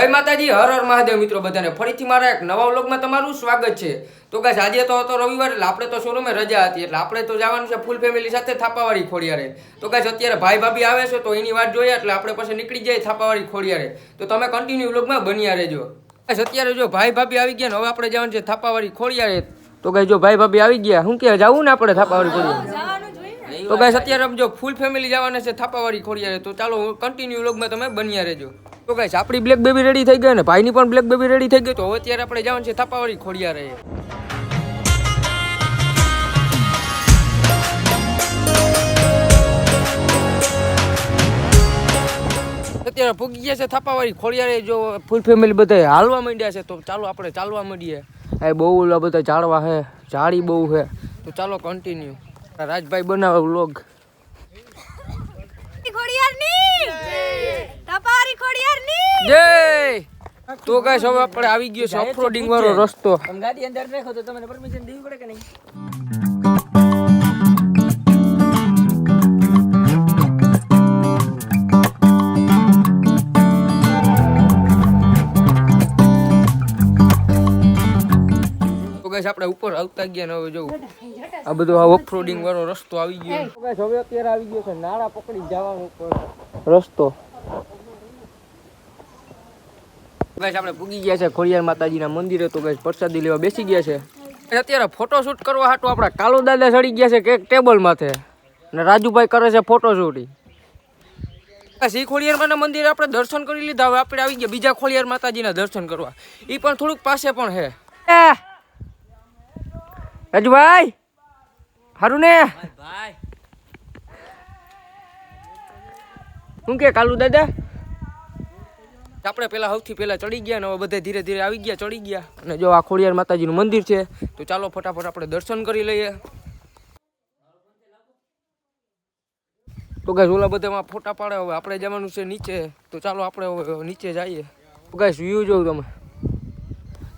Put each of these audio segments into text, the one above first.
જય માતાજી, હર હર મહાદેવ મિત્રો બધાને. ફરીથી મારા એક નવા વ્લોગમાં તમારું સ્વાગત છે. તો ગાઈસ, આજે તો હતો રવિવાર, એટલે આપણે તો શોરૂમે રજા હતી, એટલે આપણે તો જવાનું છે ફૂલ ફેમિલી સાથે થાપાવાળી ખોડિયારે. તો ગાઈસ, અત્યારે ભાઈ ભાભી આવે છે, તો એની વાત જોઈએ, એટલે આપણે પછી નીકળી જાય થાપાવાળી ખોડિયારે. તો તમે કન્ટિન્યુ વ્લોગમાં બન્યા રહેજો. ગાઈસ, અત્યારે જો ભાઈ ભાભી આવી ગયા ને, હવે આપણે જવાનું છે થાપાવાળી ખોડિયારે. તો ગાઈસ, જો ભાઈ ભાભી આવી ગયા શું કે જવું ને આપણે થાપાવાળી ખોડિયારે તો ગાઈસ, અત્યારે જો ફૂલ ફેમિલી જવાના છે થાપાવાળી ખોડિયારે, તો ચાલો કન્ટિન્યુ વ્લોગમાં તમે બન્યા રહેજો. તો ગાઈસ, આપણી બ્લેક બેબી રેડી થઈ ગઈ ને ભાઈની પણ બ્લેક બેબી રેડી થઈ ગઈ, તો હવે અત્યારે આપણે જવાનું છે થાપાવાળી ખોડિયારે. અત્યારે પૂગી ગયા છે થાપાવાળી ખોડિયારે, જો ફૂલ ફેમિલી બધા હાલવા માંડ્યા છે, તો ચાલો આપણે ચાલવા માંડીએ. એ બહુ બધા ઝાડવા છે, ઝાડી બહુ છે. તો ચાલો કન્ટિન્યુ રાજભાઈ બનાવે વ્લોગ ખોડિયારની તપારી ખોડિયારની જય! તો ગાઈસ હવે આપણે આવી ગયો છે ઓફરોડિંગ વાળો રસ્તો. ગાડી અંદર રાખો તો તમને પરમિશન દેવી પડે કે નહીં? આપણે ઉપર આવતા ગયા ને હવે જોવું આ બધો આ ઓફરોડિંગ વાળો રસ્તો આવી ગયો. ગાઈસ હવે અત્યારે આવી ગયો છે. નાળા પકડી જવાનું ઉપર રસ્તો. ગાઈસ આપણે પૂગી ગયા છે ખોડિયાર માતાજીના મંદિરે તો ગાઈસ પ્રસાદી લેવા બેસી ગયા છે. અત્યારે ફોટો શૂટ કરવા હાટુ આપણા કાલુ દાદા ચડી ગયા છે કેક ટેબલ માથે. ને રાજુભાઈ કરે છે ફોટો શૂટ શ્રી ખોડિયાર માના મંદિરે આપણે દર્શન કરી લીધા. હવે આપણે આવી ગયા બીજા ખોડિયાર માતાજીના દર્શન કરવા. એ પણ થોડુંક પાસે પણ છે રાજુભાઈ! હારું ને ભાઈ. શું કે કાલુ દાદા? આપણે પેલા સૌથી પહેલા ચડી ગયા ને હવે બધા ધીરે ધીરે આવી ગયા ચડી ગયા. અને જો આ ખોડિયાર માતાજીનું મંદિર છે તો ચાલો ફટાફટ આપણે દર્શન કરી લઈએ. તો ગાઈસ ઓલા બધામાં ફોટા પાડે હવે. આપણે જવાનું છે નીચે તો ચાલો આપણે હવે નીચે જઈએ. તો ગાઈસ વ્યૂ જોઉં તમે.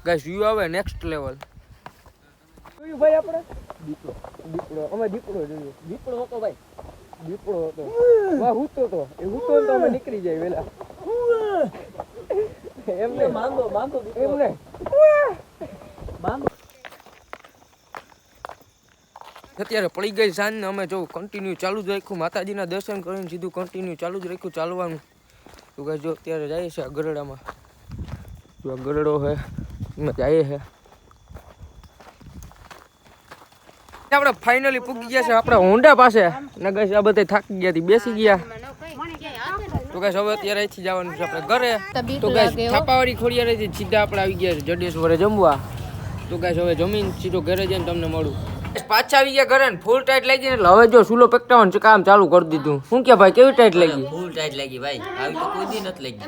ગાઈસ વ્યૂ આવે નેક્સ્ટ લેવલ ભાઈ આપણે? દીપડો. દીપડો અમે દીપડો જોયું દીપડો હતો ભાઈ. દીપડો હતો. વાહ હૂતો તો. એ હૂતો તો અમે નીકળી જાય વેલા. એમને. માંગો માંગો એમને. માંગો અત્યારે પડી ગઈ સાંજ ને અમે જો કન્ટિન્યુ ચાલુ જ રાખ્યું. માતાજીના દર્શન કરીને સીધું કન્ટિન્યુ ચાલુ જ રાખ્યું ચાલવાનું. તો જો અત્યારે જાય છે આ ગરડામાં. જો ગરડો છે એમાં જાય છે આપણે ફાઇનલી પૂગી ગયા છે આપણે હોન્ડા પાસે. ને આ બધા થાકી ગયા હતી બેસી ગયા. તો કઈ હવે અત્યારે અહીંથી જવાનું છે આપણે ઘરે. તો ગાઈસ થાપાવાળી રહી સીધા આપણે આવી ગયા છે જડેશ્વરે જમવા. તો કઈ હવે જમીન સીધો ઘરે જઈને તમને મળું. પાછા આવી ગયા ઘરે ફૂલ ટાઈટ લાગી એટલે હવે જો સુલો પેકટાવાનું કામ ચાલુ કરી દીધું. શું કે ભાઈ કેવી ટાઈટ લાગી? ફૂલ ટાઈટ લાગી ભાઈ. આવી તો કોઈ દી નથી લાગી.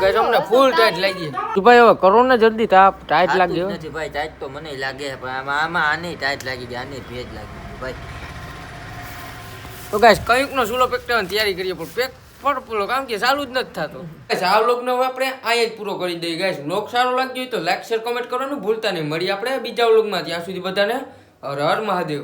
ગઈ તમને ફૂલ ટાઈટ લાગી. તું ભાઈ હવે કરો ને જલ્દી તાપ ટાઈટ લાગી નથી ભાઈ ટાઈટ તો મને લાગે પણ આમાં આમાં આની ટાઈટ લાગી ગઈ આની ભેજ લાગી ભાઈ. તો ગાઈસ કંઈક નો સુલો પેકટાવન તૈયારી કરીએ પણ પેક પણ પૂરો કામ કે ચાલુ જ નથી થતો. ગાઈસ આ વ્લોગનો આપણે અહીંયા જ પૂરો કરી દઈએ. ગાઈસ વ્લોગ સારો લાગ્યો હોય તો લાઈક શેર કોમેન્ટ કરવાનું ભૂલતા નહીં. મળી આપણે બીજા વ્લોગમાં ત્યાં સુધી બધાને હર હર મહાદેવ.